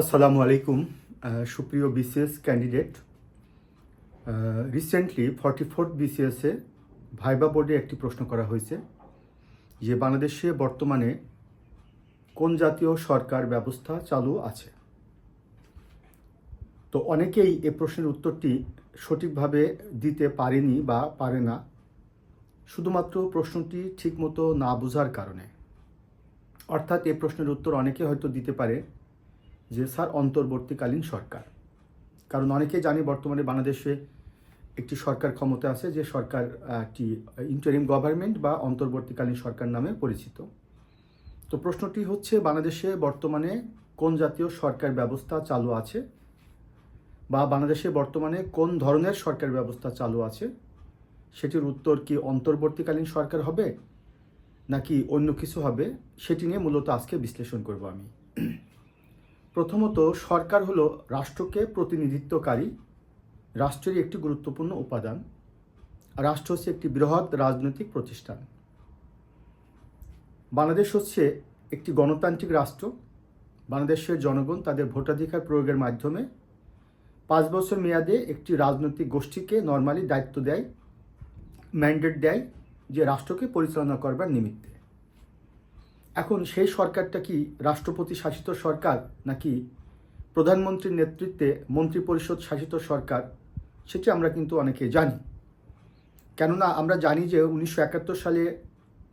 আসসালামু আলাইকুম সুপ্রিয় BCS candidate recently forty fourth বিসিএসে viva বোর্ডে একটি প্রশ্ন করা হয়েছে যে বাংলাদেশে বর্তমানে কোন জাতীয় সরকার ব্যবস্থা চালু আছে? তো অনেকেই এ প্রশ্নের উত্তরটি সঠিকভাবে দিতে পারেনি বা পারে না, শুধুমাত্র প্রশ্নটি ঠিকমতো না বোঝার কারণে। অর্থাৎ এ প্রশ্নের উত্তর অনেকে হয়তো দিতে পারে যে স্যার, অন্তর্বর্তীকালীন সরকার। কারণ অনেকে জানে বর্তমানে বাংলাদেশে একটি সরকার ক্ষমতা আছে, যে সরকার একটি ইন্টারিম গভর্নমেন্ট বা অন্তর্বর্তীকালীন সরকার নামে পরিচিত। তো প্রশ্নটি হচ্ছে, বাংলাদেশে বর্তমানে কোন জাতীয় সরকার ব্যবস্থা চালু আছে? বা বাংলাদেশে বর্তমানে কোন ধরনের সরকার ব্যবস্থা চালু আছে? সেটির উত্তর কি অন্তর্বর্তীকালীন সরকার হবে, নাকি অন্য কিছু হবে? সেটি নিয়ে মূলত আজকে বিশ্লেষণ করব আমি। প্রথমত সরকার হলো রাষ্ট্রকে প্রতিনিধিত্বকারী রাষ্ট্রের একটি গুরুত্বপূর্ণ উপাদান। রাষ্ট্র হচ্ছে একটি বৃহৎ রাজনৈতিক প্রতিষ্ঠান। বাংলাদেশ হচ্ছে একটি গণতান্ত্রিক রাষ্ট্র। বাংলাদেশের জনগণ তাদের ভোটাধিকার প্রয়োগের মাধ্যমে পাঁচ বছর মেয়াদে একটি রাজনৈতিক গোষ্ঠীকে নর্মালি দায়িত্ব দেয় ম্যান্ডেট দেয় যে রাষ্ট্রকে পরিচালনা করবার নিমিত্তে। এখন সেই সরকারটা কি রাষ্ট্রপতি শাসিত সরকার নাকি প্রধানমন্ত্রীর নেতৃত্বে মন্ত্রিপরিষদ শাসিত সরকার? সেটি আমরা কিন্তু অনেকে জানি। কেননা আমরা জানি যে উনিশশো একাত্তর সালে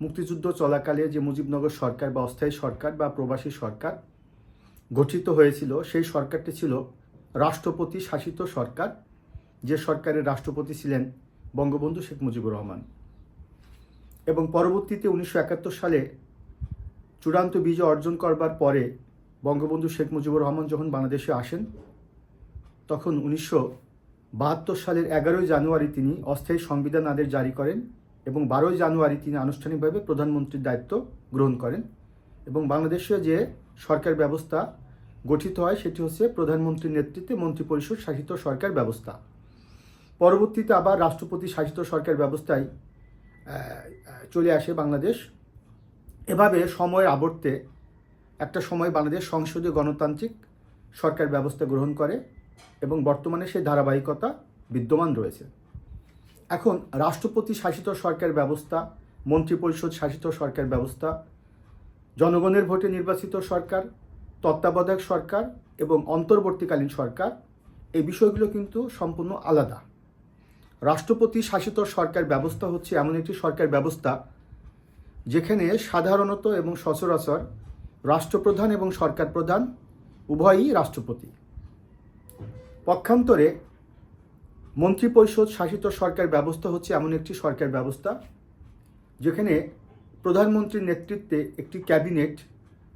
মুক্তিযুদ্ধ চলাকালে যে মুজিবনগর সরকার বা অস্থায়ী সরকার বা প্রবাসী সরকার গঠিত হয়েছিল, সেই সরকারটি ছিল রাষ্ট্রপতি শাসিত সরকার, যে সরকারের রাষ্ট্রপতি ছিলেন বঙ্গবন্ধু শেখ মুজিবুর রহমান। এবং পরবর্তীতে উনিশশো একাত্তর সালে চূড়ান্ত বিজয় অর্জন করবার পরে বঙ্গবন্ধু শেখ মুজিবুর রহমান যখন বাংলাদেশে আসেন, তখন উনিশশো বাহাত্তর সালের এগারোই জানুয়ারি তিনি অস্থায়ী সংবিধান আদেশ জারি করেন এবং বারোই জানুয়ারি তিনি আনুষ্ঠানিকভাবে প্রধানমন্ত্রীর দায়িত্ব গ্রহণ করেন এবং বাংলাদেশে যে সরকার ব্যবস্থা গঠিত হয়, সেটি হচ্ছে প্রধানমন্ত্রীর নেতৃত্বে মন্ত্রিপরিষদ শাসিত সরকার ব্যবস্থা। পরবর্তীতে আবার রাষ্ট্রপতি শাসিত সরকার ব্যবস্থায় চলে আসে বাংলাদেশ। এভাবে সময়ের আবর্তে একটা সময় বাংলাদেশ সংসদীয় গণতান্ত্রিক সরকার ব্যবস্থা গ্রহণ করে এবং বর্তমানে সেই ধারাবাহিকতা বিদ্যমান রয়েছে। এখন রাষ্ট্রপতি শাসিত সরকার ব্যবস্থা, মন্ত্রিপরিষদ শাসিত সরকার ব্যবস্থা, জনগণের ভোটে নির্বাচিত সরকার, তত্ত্বাবধায়ক সরকার এবং অন্তর্বর্তীকালীন সরকার, এই বিষয়গুলো কিন্তু সম্পূর্ণ আলাদা। রাষ্ট্রপতি শাসিত সরকার ব্যবস্থা হচ্ছে এমন একটি সরকার ব্যবস্থা যেখানে সাধারণত এবং সচরাচর রাষ্ট্রপ্রধান এবং সরকার প্রধান উভয়ই রাষ্ট্রপতি। পক্ষান্তরে মন্ত্রিপরিষদ শাসিত সরকার ব্যবস্থা হচ্ছে এমন একটি সরকার ব্যবস্থা, যেখানে প্রধানমন্ত্রীর নেতৃত্বে একটি ক্যাবিনেট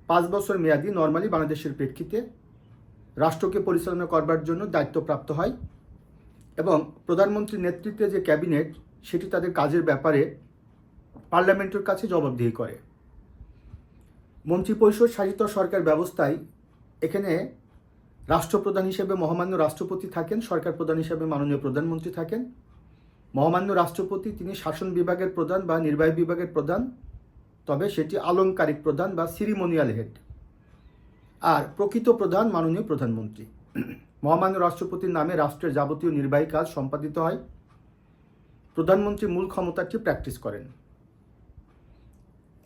পাঁচ বছর মেয়াদি নর্মালি বাংলাদেশের প্রেক্ষিতে রাষ্ট্রকে পরিচালনা করবার জন্য দায়িত্বপ্রাপ্ত হয় এবং প্রধানমন্ত্রীর নেতৃত্বে যে ক্যাবিনেট, সেটি তাদের কাজের ব্যাপারে পার্লামেন্টের কাছে জবাবদিহি করে। মন্ত্রিপরিষদ শাসিত সরকার ব্যবস্থায় এখানে রাষ্ট্রপ্রধান হিসেবে মহামান্য রাষ্ট্রপতি থাকেন, সরকার প্রধান হিসেবে মাননীয় প্রধানমন্ত্রী থাকেন। মহামান্য রাষ্ট্রপতি তিনি শাসন বিভাগের প্রধান বা নির্বাহী বিভাগের প্রধান, তবে সেটি আলংকারিক প্রধান বা সিরিমোনিয়াল হেড। আর প্রকৃত প্রধান মাননীয় প্রধানমন্ত্রী। মহামান্য রাষ্ট্রপতির নামে রাষ্ট্রের যাবতীয় নির্বাহী কাজ সম্পাদিত হয়। প্রধানমন্ত্রী মূল ক্ষমতাটি প্র্যাকটিস করেন।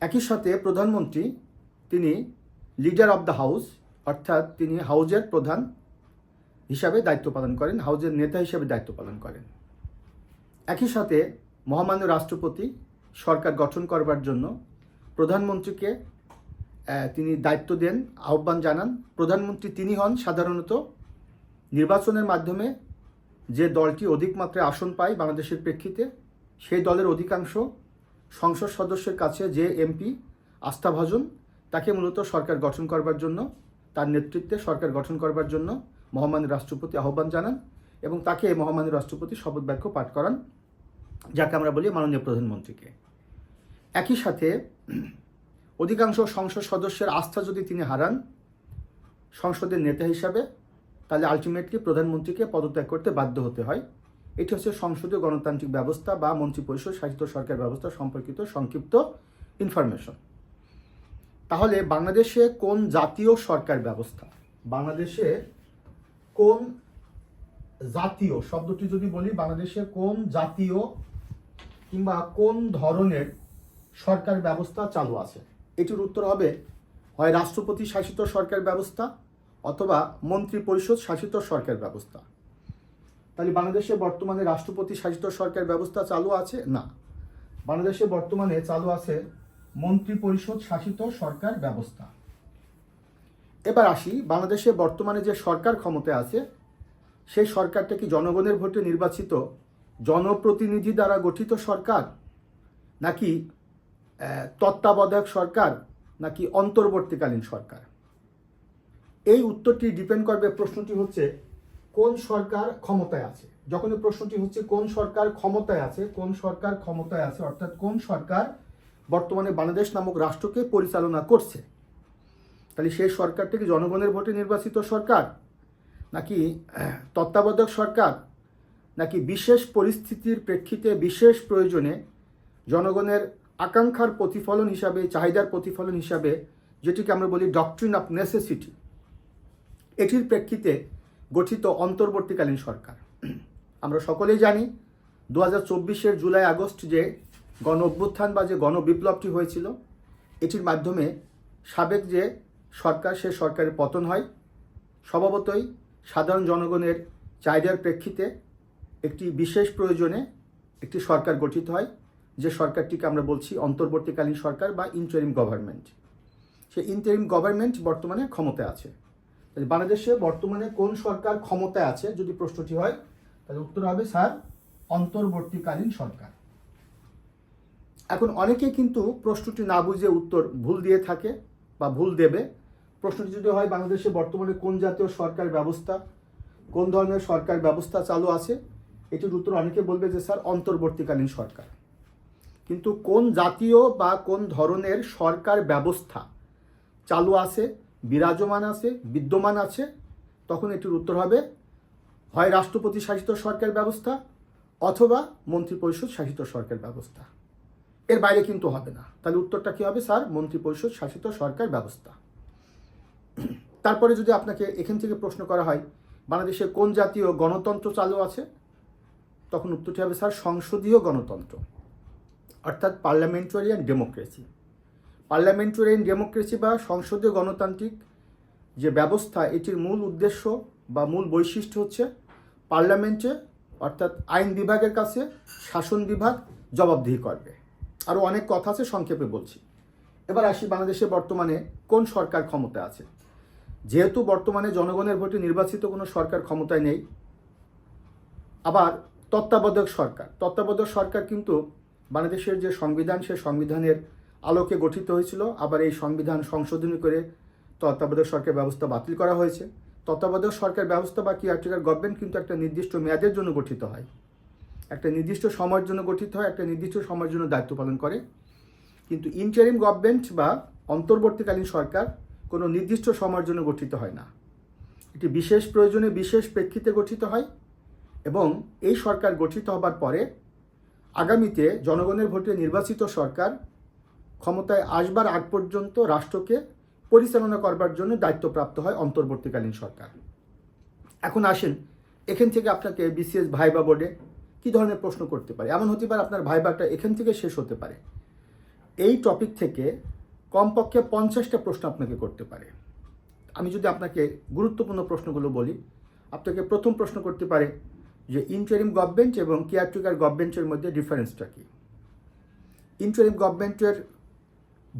একই সাথে প্রধানমন্ত্রী, তিনি লিডার অব দ্য হাউস, অর্থাৎ তিনি হাউজের প্রধান হিসাবে দায়িত্ব পালন করেন, হাউজের নেতা হিসাবে দায়িত্ব পালন করেন। একই সাথে মহামান্য রাষ্ট্রপতি, সরকার গঠন করবার জন্য প্রধানমন্ত্রীকে তিনি দায়িত্ব দেন, আহ্বান জানান। প্রধানমন্ত্রী তিনি হন সাধারণত নির্বাচনের মাধ্যমে যে দলটি অধিক মাত্রায় আসন পায় বাংলাদেশের প্রেক্ষিতে, সেই দলের অধিকাংশ সংসদ সদস্যের কাছে যে এমপি আস্থাভাজন তাকে মূলত সরকার গঠন করবার জন্য, তার নেতৃত্বে সরকার গঠন করবার জন্য মহামান্য রাষ্ট্রপতি আহ্বান জানান এবং তাকে মহামান্য রাষ্ট্রপতি শপথ বাক্য পাঠ করান, যাকে আমরা বলি মাননীয় প্রধানমন্ত্রীকে। একই সাথে অধিকাংশ সংসদ সদস্যের আস্থা যদি তিনি হারান সংসদের নেতা হিসাবে, তাহলে আলটিমেটলি প্রধানমন্ত্রীকে পদত্যাগ করতে বাধ্য হতে হয়। এটি হচ্ছে সংসদীয় গণতান্ত্রিক ব্যবস্থা বা মন্ত্রিপরিষদ শাসিত সরকার ব্যবস্থা সম্পর্কিত সংক্ষিপ্ত ইনফরমেশন তাহলে বাংলাদেশে কোন জাতীয় সরকার ব্যবস্থা? বাংলাদেশে কোন জাতীয়, শব্দটি যদি বলি, বাংলাদেশে কোন জাতীয় কিংবা কোন ধরনের সরকার ব্যবস্থা চালু আছে? এটির উত্তর হবে, হয় রাষ্ট্রপতি শাসিত সরকার ব্যবস্থা অথবা মন্ত্রী পরিষদ শাসিত সরকার ব্যবস্থা। তাহলে বাংলাদেশে বর্তমানে রাষ্ট্রপতি শাসিত সরকার ব্যবস্থা চালু আছে? না। বাংলাদেশে বর্তমানে চালু আছে মন্ত্রী পরিষদ শাসিত সরকার ব্যবস্থা। এবার আসি, বাংলাদেশে বর্তমানে যে সরকার ক্ষমতায় আছে, সেই সরকারটা কি জনগণের ভোটে নির্বাচিত, জনপ্রতিনিধি দ্বারা গঠিত সরকার, নাকি তত্ত্বাবধায়ক সরকার, নাকি অন্তর্বর্তীকালীন সরকার? এই উত্তরটি ডিপেন্ড করবে প্রশ্নটি হচ্ছে কোন সরকার ক্ষমতায় আছে? যখন প্রশ্নটি হচ্ছে কোন সরকার ক্ষমতায় আছে, কোন সরকার ক্ষমতায় আছে, অর্থাৎ কোন সরকার বর্তমানে বাংলাদেশ নামক রাষ্ট্রকে পরিচালনা করছে? তাহলে সেই সরকারটা কি জনগণের ভোটে নির্বাচিত সরকার? নাকি তত্ত্বাবধায়ক সরকার? নাকি বিশেষ পরিস্থিতির প্রেক্ষিতে, বিশেষ প্রয়োজনে জনগণের আকাঙ্ক্ষার প্রতিফলন হিসাবে, চাহিদার প্রতিফলন হিসাবে, যেটিকে আমরা বলি ডকট্রিন অফ নেসেসিটি এটির প্রেক্ষিতে গঠিত অন্তর্বর্তীকালীন সরকার। আমরা সকলেই জানি দু হাজার জুলাই আগস্ট যে গণ অভ্যুত্থান বা যে গণবিপ্লবটি হয়েছিল, এটির মাধ্যমে সাবেক যে সরকার, সে সরকারের পতন হয়। স্বভাবতই সাধারণ জনগণের চাহিদার প্রেক্ষিতে একটি বিশেষ প্রয়োজনে একটি সরকার গঠিত হয়, যে সরকারটিকে আমরা বলছি অন্তর্বর্তীকালীন সরকার বা ইন্টারিম গভর্নমেন্ট সেই ইন্টারিম গভর্নমেন্ট বর্তমানে ক্ষমতায় আছে। বাংলাদেশে বর্তমানে কোন সরকার ক্ষমতায় আছে, যদি প্রশ্নটি হয়, তাহলে উত্তর হবে, স্যার, অন্তর্বর্তীকালীন সরকার। এখন অনেকে কিন্তু প্রশ্নটি না বুঝে উত্তর ভুল দিয়ে থাকে বা ভুল দেবে। প্রশ্নটি যদি হয়, বাংলাদেশে বর্তমানে কোন জাতীয় সরকার ব্যবস্থা, কোন ধরনের সরকার ব্যবস্থা চালু আছে, এটির উত্তর অনেকে বলবে যে, স্যার, অন্তর্বর্তীকালীন সরকার। কিন্তু কোন জাতীয় বা কোন ধরনের সরকার ব্যবস্থা চালু আছে বিরাজমান আছে, বিদ্যমান আছে, তখন এটির উত্তর হবে, হয় রাষ্ট্রপতি শাসিত সরকার ব্যবস্থা অথবা মন্ত্রী পরিষদ শাসিত সরকার ব্যবস্থা। এর বাইরে কিন্তু হবে না। তাহলে উত্তরটা কি হবে, স্যার? মন্ত্রী পরিষদ শাসিত সরকার ব্যবস্থা। তারপরে যদি আপনাকে এখান থেকে প্রশ্ন করা হয়, বাংলাদেশে কোন জাতীয় গণতন্ত্র চালু আছে? তখন উত্তরটি হবে, স্যার, সংসদীয় গণতন্ত্র, অর্থাৎ পার্লামেন্টারিয়ান ডেমোক্রেসি পার্লামেন্টারিয়ান ডেমোক্রেসি বা সংসদীয় গণতান্ত্রিক যে ব্যবস্থা, এটির মূল উদ্দেশ্য বা মূল বৈশিষ্ট্য হচ্ছে পার্লামেন্টে, অর্থাৎ আইন বিভাগের কাছে শাসন বিভাগ জবাবদিহি করবে। আরও অনেক কথা আছে, সংক্ষেপে বলছি। এবার আসি বাংলাদেশে বর্তমানে কোন সরকার ক্ষমতায় আছে। যেহেতু বর্তমানে জনগণের ভোটে নির্বাচিত কোনো সরকার ক্ষমতায় নেই, আবার তত্ত্বাবধায়ক সরকার। তত্ত্বাবধায়ক সরকার কিন্তু বাংলাদেশের যে সংবিধান, সে সংবিধানের আলোকে গঠিত হয়েছিল। আবার এই সংবিধান সংশোধনী করে তত্ত্বাবধায়ক সরকার ব্যবস্থা বাতিল করা হয়েছে। তত্ত্বাবধায়ক সরকার ব্যবস্থা বা কেয়ারটেকার গভর্নমেন্ট কিন্তু একটা নির্দিষ্ট মেয়াদের জন্য গঠিত হয়। একটা নির্দিষ্ট সময়ের জন্য গঠিত হয়, একটা নির্দিষ্ট সময়ের জন্য দায়িত্ব পালন করে। কিন্তু ইন্টারিম গভর্নমেন্ট বা অন্তর্বর্তীকালীন সরকার কোনো নির্দিষ্ট সময়ের জন্য গঠিত হয় না। এটি বিশেষ প্রয়োজনে, বিশেষ প্রেক্ষিতে গঠিত হয় এবং এই সরকার গঠিত হবার পরে আগামীতে জনগণের ভোটে নির্বাচিত সরকার ক্ষমতায় আসবার আগ পর্যন্ত রাষ্ট্রকে পরিচালনা করবার জন্য দায়িত্বপ্রাপ্ত হয় অন্তর্বর্তীকালীন সরকার। এখন আসেন, এখান থেকে আপনাকে বিসিএস ভাইবা বোর্ডে কী ধরনের প্রশ্ন করতে পারে? এমন হতে পারে আপনার ভাইবাটা এখান থেকে শেষ হতে পারে। এই টপিক থেকে কমপক্ষে পঞ্চাশটা প্রশ্ন আপনাকে করতে পারে। আমি যদি আপনাকে গুরুত্বপূর্ণ প্রশ্নগুলো বলি, আপনাকে প্রথম প্রশ্ন করতে পারে যে ইন্টারিম গভর্নমেন্ট এবং কেয়ারটেকার গভর্নমেন্টের মধ্যে ডিফারেন্সটা কী? ইন্টারিম গভর্নমেন্টের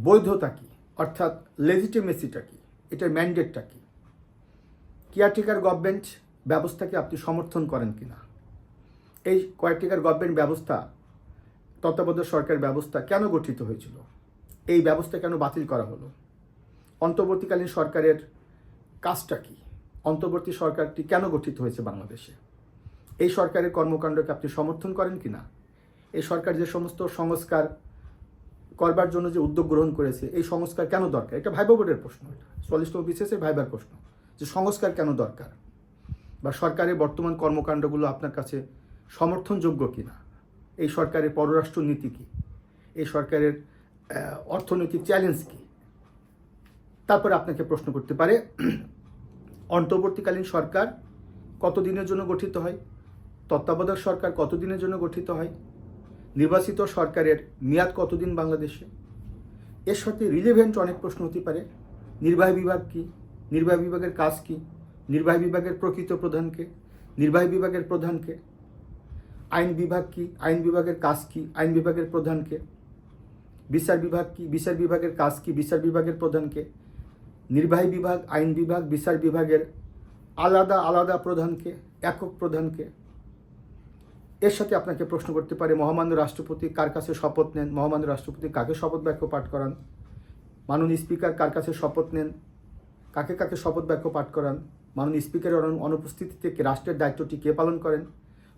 বৈধতা কী? অর্থাৎ লেজিটিমেসিটা কী? এটার ম্যান্ডেটটা কী? কেয়ারটেকার গভর্নমেন্ট ব্যবস্থাকে আপনি সমর্থন করেন কিনা? এই কেয়ারটেকার গভর্নমেন্ট ব্যবস্থা, তত্ত্বাবধায়ক সরকার ব্যবস্থা কেন গঠিত হয়েছিল? এই ব্যবস্থা কেন বাতিল করা হলো? অন্তর্বর্তীকালীন সরকারের কাজটা কি? অন্তর্বর্তী সরকারটি কেন গঠিত হয়েছে বাংলাদেশে? এই সরকারের কর্মকাণ্ডকে আপনি সমর্থন করেন কি না এই সরকার যে সমস্ত সংস্কার করবার জন্য যে উদ্যোগ গ্রহণ করেছে, এই সংস্কার কেন দরকার? এটা ভাইবা বোর্ডের প্রশ্ন এটা। চল্লিশতম বিশেষে ভাইবার প্রশ্ন। যে সংস্কার কেন দরকার? বা সরকারের বর্তমান কর্মকাণ্ডগুলো আপনার কাছে সমর্থনযোগ্য কিনা? এই সরকারের পররাষ্ট্র নীতি কী? এই সরকারের অর্থনৈতিক চ্যালেঞ্জ কী? তারপরে আপনাকে প্রশ্ন করতে পারে, অন্তর্বর্তীকালীন সরকার কতদিনের জন্য গঠিত হয়? তত্ত্বাবধায়ক সরকার কতদিনের জন্য গঠিত হয়? নির্বাচিত সরকারের মেয়াদ কতদিন বাংলাদেশে? এর সাথে রিলেভেন্ট অনেক প্রশ্ন হতে পারে। নির্বাহী বিভাগ কি? নির্বাহী বিভাগের কাজ কি? নির্বাহী বিভাগের প্রকৃত প্রধানকে? নির্বাহী বিভাগের প্রধানকে? আইন বিভাগ কি? আইন বিভাগের কাজ কি? আইন বিভাগের প্রধানকে? বিচার বিভাগ কি? বিচার বিভাগের কাজ কি? বিচার বিভাগের প্রধানকে? নির্বাহী বিভাগ, আইন বিভাগ, বিচার বিভাগের আলাদা আলাদা প্রধানকে? একক প্রধানকে? এর সাথে আপনাকে প্রশ্ন করতে পারে, মহামান্য রাষ্ট্রপতি কার কাছে শপথ নেন? মহামান্য রাষ্ট্রপতি কাকে শপথ বাক্য পাঠ করান? মাননীয় স্পিকার কার কাছে শপথ নেন? কাকে কাকে শপথ বাক্য পাঠ করান? মাননীয় স্পিকারের অনু- অনুপস্থিতিতে রাষ্ট্রের দায়িত্বটি কে পালন করেন?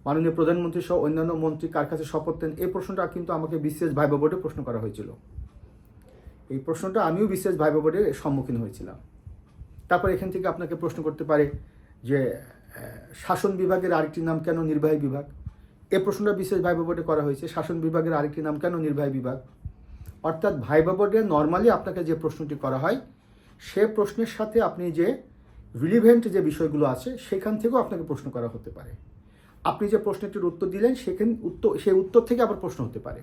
মাননীয় প্রধানমন্ত্রী সহ অন্যান্য মন্ত্রী কার কাছে শপথ নেন? এই প্রশ্নটা কিন্তু আমাকে বিশেষ ভাইবা বোর্ডে প্রশ্ন করা হয়েছিল। এই প্রশ্নটা আমিও বিশেষ ভাইবা বোর্ডের সম্মুখীন হয়েছিলাম। তারপর এখান থেকে আপনাকে প্রশ্ন করতে পারে যে শাসন বিভাগের আরেকটি নাম কেন নির্বাহী বিভাগ? এ প্রশ্নটা বিশেষ ভাইবা বোর্ডে করা হয়েছে। শাসন বিভাগের আরেকটি নাম কেন নির্বাহী বিভাগ? অর্থাৎ ভাইবা বোর্ডে নর্মালি আপনাকে যে প্রশ্নটি করা হয়, সে প্রশ্নের সাথে আপনি যে রিলিভেন্ট যে বিষয়গুলো আছে, সেখান থেকেও আপনাকে প্রশ্ন করা হতে পারে। আপনি যে প্রশ্নটির উত্তর দিলেন, সেখান উত্তর, সেই উত্তর থেকে আবার প্রশ্ন হতে পারে।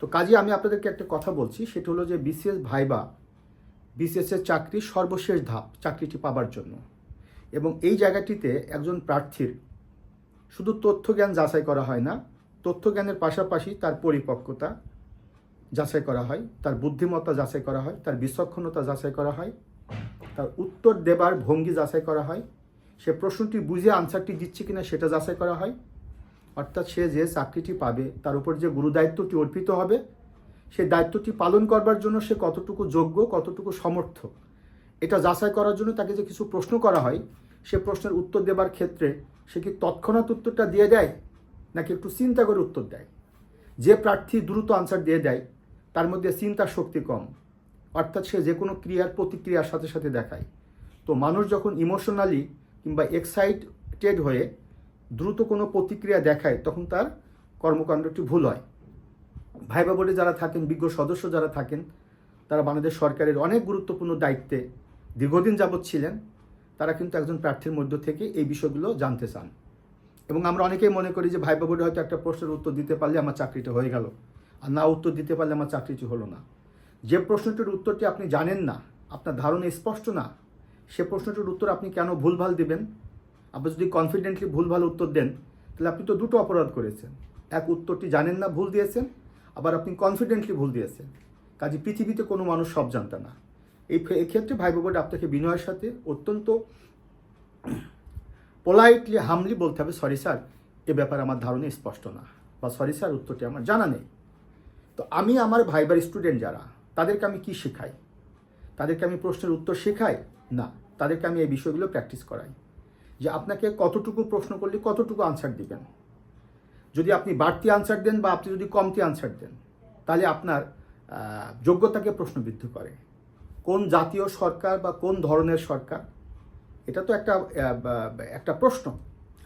তো কাজে আমি আপনাদেরকে একটা কথা বলছি, সেটা হলো যে বিসিএস ভাইবা বিসিএসের চাকরির সর্বশেষ ধাপ, চাকরিটি পাবার জন্য। এবং এই জায়গাটিতে একজন প্রার্থীর শুধু তথ্য জ্ঞান যাচাই করা হয় না তথ্য জ্ঞানের পাশাপাশি তার পরিপক্কতা যাচাই করা হয়, তার বুদ্ধিমত্তা যাচাই করা হয়, তার বিচক্ষণতা যাচাই করা হয়, তার উত্তর দেবার ভঙ্গি যাচাই করা হয়, সে প্রশ্নটি বুঝে আনসারটি দিচ্ছে কিনা সেটা যাচাই করা হয়। অর্থাৎ সে যে চাকরিটি পাবে, তার উপর যে গুরুদায়িত্বটি অর্পিত হবে, সে দায়িত্বটি পালন করবার জন্য সে কতটুকু যোগ্য, কতটুকু সমর্থ? এটা যাচাই করার জন্য তাকে যে কিছু প্রশ্ন করা হয়, সে প্রশ্নের উত্তর দেবার ক্ষেত্রে সে কি তৎক্ষণাৎ উত্তরটা দিয়ে দেয়? নাকি একটু চিন্তা করে উত্তর দেয়? যে প্রার্থী দ্রুত আনসার দিয়ে দেয়, তার মধ্যে চিন্তার শক্তি কম। অর্থাৎ সে যে কোনো ক্রিয়ার প্রতিক্রিয়ার সাথে সাথে দেখায়। তো মানুষ যখন ইমোশনালি কিংবা এক্সাইটেড হয়ে দ্রুত কোনো প্রতিক্রিয়া দেখায়, তখন তার কর্মকাণ্ডটি ভুল হয়। ভাইবা বোর্ডে যারা থাকেন, বিজ্ঞ সদস্য যারা থাকেন, তারা বাংলাদেশ সরকারের অনেক গুরুত্বপূর্ণ দায়িত্বে দীর্ঘদিন যাবৎ ছিলেন। তারা কিন্তু একজন প্রার্থীর মধ্য থেকে এই বিষয়গুলো জানতে চান। এবং আমরা অনেকেই মনে করি যে ভাইবা বোর্ডে হয়তো একটা প্রশ্নের উত্তর দিতে পারলে আমার চাকরিটা হয়ে গেল। আর না, উত্তর দিতে পারলে আমার চাকরিটি হলো না। যে প্রশ্নটির উত্তরটি আপনি জানেন না, আপনার ধারণা স্পষ্ট না, সে প্রশ্নটির উত্তর আপনি কেন ভুলভাল দিবেন? আপনি যদি কনফিডেন্টলি ভুলভাল উত্তর দেন, তাহলে আপনি তো দুটো অপরাধ করেছেন। এক, উত্তরটি জানেন না, ভুল দিয়েছেন। আবার আপনি কনফিডেন্টলি ভুল দিয়েছেন। কাজে পৃথিবীতে কোনো মানুষ সব জানতে না। এই এক্ষেত্রে ভাই বোর্ড আপনাকে বিনয়ের সাথে অত্যন্ত পোলাইটলি হামলি বলতে হবে সরি স্যার এ ব্যাপারে আমার ধারণা স্পষ্ট না। বা সরি স্যার উত্তরটি আমার জানা নেই। তো আমি আমার ভাইবার স্টুডেন্ট যারা, তাদেরকে আমি কি শেখাই? তাদেরকে আমি প্রশ্নের উত্তর শেখাই? না। তাদেরকে আমি এই বিষয়গুলো প্র্যাকটিস করাই। যে আপনাকে কতটুকু প্রশ্ন করলে কতটুকু আনসার দিবেন? যদি আপনি বাড়তি আনসার দেন বা আপনি যদি কমতি আনসার দেন, তাহলে আপনার যোগ্যতাকে প্রশ্নবিদ্ধ করে। কোন জাতীয় সরকার বা কোন ধরনের সরকার, এটা তো একটা একটা প্রশ্ন।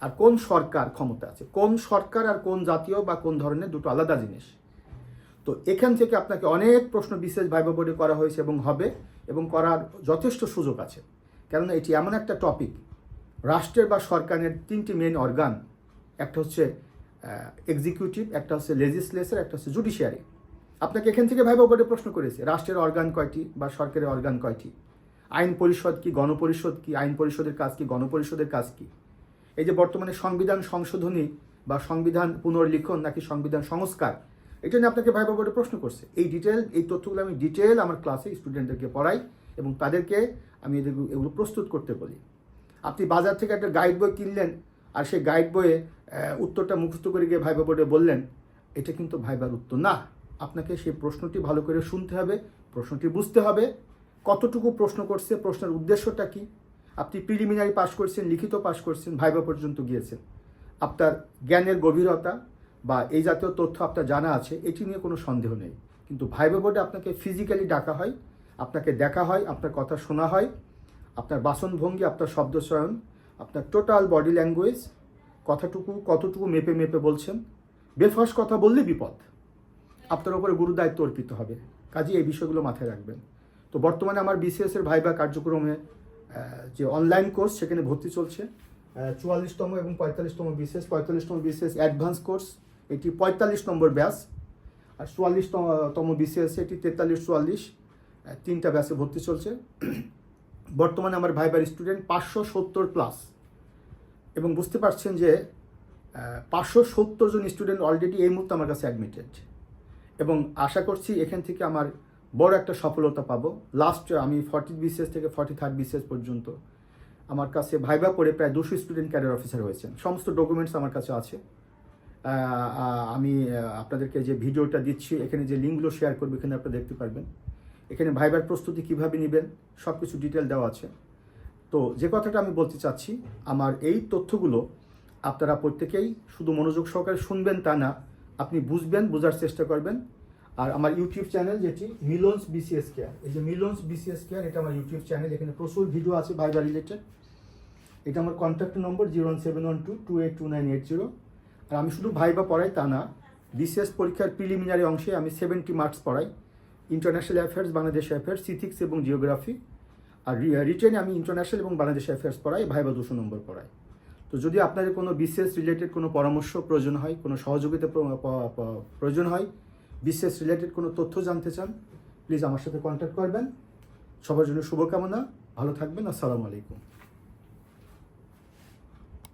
আর কোন সরকার ক্ষমতা আছে? কোন সরকার আর কোন জাতীয় বা কোন ধরনের দুটো আলাদা জিনিস। তো এখান থেকে আপনাকে অনেক প্রশ্ন বিশেষ ভাইবা বোর্ডে করা হয়েছে এবং হবে এবং করার যথেষ্ট সুযোগ আছে। কেননা এটি এমন একটা টপিক রাষ্ট্রের বা সরকারের তিনটি মেন অর্গান একটা হচ্ছে এক্সিকিউটিভ একটা হচ্ছে লেজিসলেচার একটা হচ্ছে জুডিশিয়ারি আপনাকে এখান থেকে ভাইবা বোর্ডে প্রশ্ন করেছে, রাষ্ট্রের অর্গান কয়টি বা সরকারের অর্গান কয়টি? আইন পরিষদ কি, গণপরিষদ কি, আইন পরিষদের কাজ কি, গণপরিষদের কাজ কি? এই যে বর্তমানে সংবিধান সংশোধনী বা সংবিধান পুনর্লিখন নাকি সংবিধান সংস্কার, এটা নিয়ে আপনাকে ভাইবা বোর্ডে প্রশ্ন করছে। এই ডিটেল এই তথ্যগুলো আমি ডিটেল আমার ক্লাসে স্টুডেন্টদেরকে পড়াই এবং তাদেরকে আমি এগুলো এগুলো প্রস্তুত করতে বলি। আপনি বাজার থেকে একটা গাইড বই কিনলেন আর সেই গাইড বইয়ে উত্তরটা মুখস্থ করে গিয়ে ভাইবা বোর্ডে বললেন, এটা কিন্তু ভাইবার উত্তর না। আপনাকে সেই প্রশ্নটি ভালো করে শুনতে হবে, প্রশ্নটি বুঝতে হবে। কতটুকু প্রশ্ন করছে, প্রশ্নের উদ্দেশ্যটা কি? আপনি প্রিলিমিনারি পাস করছেন, লিখিত পাশ করছেন, ভাইবা পর্যন্ত গিয়েছেন। আপনার জ্ঞানের গভীরতা বা এই জাতীয় তথ্য আপনার জানা আছে, এটি নিয়ে কোনো সন্দেহ নেই। কিন্তু ভাইবা বোর্ডে আপনাকে ফিজিক্যালি ডাকা হয়, আপনাকে দেখা হয়, আপনার কথা শোনা হয়, আপনার বাসনভঙ্গি, আপনার শব্দচয়ন আপনার টোটাল বডি ল্যাঙ্গুয়েজ কথাটুকু, কতটুকু মেপে মেপে বলছেন, বেফাস কথা বললে বিপদ। আপনার উপরে গুরুদায়িত্ব অর্পিত হবে। কাজে এই বিষয়গুলো মাথায় রাখবেন। তো বর্তমানে আমার বিসিএস এর ভাইবা কার্যক্রমে যে অনলাইন কোর্স সেখানে ভর্তি চলছে চুয়াল্লিশতম এবং পঁয়তাল্লিশতম বিশেষ পঁয়তাল্লিশতম বিশেষ অ্যাডভান্স কোর্স এটি পঁয়তাল্লিশ নম্বর ব্যাস আর চুয়াল্লিশতম বিসিএস এটি তেতাল্লিশ, চুয়াল্লিশ তিনটা ব্যাচে ভর্তি চলছে। বর্তমানে আমার ভাইবার স্টুডেন্ট পাঁচশো সত্তর প্লাস এবং বুঝতে পারছেন যে পাঁচশো সত্তর জন স্টুডেন্ট অলরেডি এই মুহূর্তে আমার কাছে অ্যাডমিটেড এবং আশা করছি এখান থেকে আমার বড় একটা সফলতা পাবো। লাস্ট আমি ফর্টি বিসিএস থেকে ফর্টি থার্ড বিসিএস পর্যন্ত আমার কাছে ভাইবা করে প্রায় দুশো স্টুডেন্ট ক্যারিয়ার অফিসার হয়েছেন। সমস্ত ডকুমেন্টস আমার কাছে আছে। আমি আপনাদেরকে যে ভিডিওটা দিচ্ছি, এখানে যে লিঙ্কগুলো শেয়ার করব, এখানে আপনারা দেখতে পারবেন। এখানে ভাইবার প্রস্তুতি কীভাবে নেবেন সব কিছু ডিটেল দেওয়া আছে। তো যে কথাটা আমি বলতে চাচ্ছি, আমার এই তথ্যগুলো আপনারা প্রত্যেকেই শুধু মনোযোগ সহকারে শুনবেন তা না আপনি বুঝবেন, বোঝার চেষ্টা করবেন। আর আমার ইউটিউব চ্যানেল যেটি মিলন্স বিসিএস কেয়ার এই যে মিলন্স বিসিএস কেয়ার এটা আমার ইউটিউব চ্যানেল এখানে প্রচুর ভিডিও আছে ভাইবার রিলেটেড এটা আমার contact number zero one seven one two two eight two nine eight zero আর আমি শুধু ভাইবা পড়াই, তা না। বিসিএস পরীক্ষার প্রিলিমিনারি অংশে আমি সেভেন্টি মার্কস পড়াই। International affairs Bangladesh affairs ethics এবং জিওগ্রাফি আর রিটেনে আমি ইন্টারন্যাশনাল এবং বাংলাদেশ অ্যাফেয়ার্স পড়াই ভাইবা দুশো নম্বর পড়াই। তো যদি আপনাদের কোনো বিসিএস রিলেটেড কোনো পরামর্শ প্রয়োজন হয়, কোনো সহযোগিতা প্রয়োজন হয় বিসিএস রিলেটেড কোনো তথ্য জানতে চান প্লিজ আমার সাথে কন্ট্যাক্ট করবেন। সবার জন্য শুভকামনা। ভালো থাকবেন। আসসালামু আলাইকুম।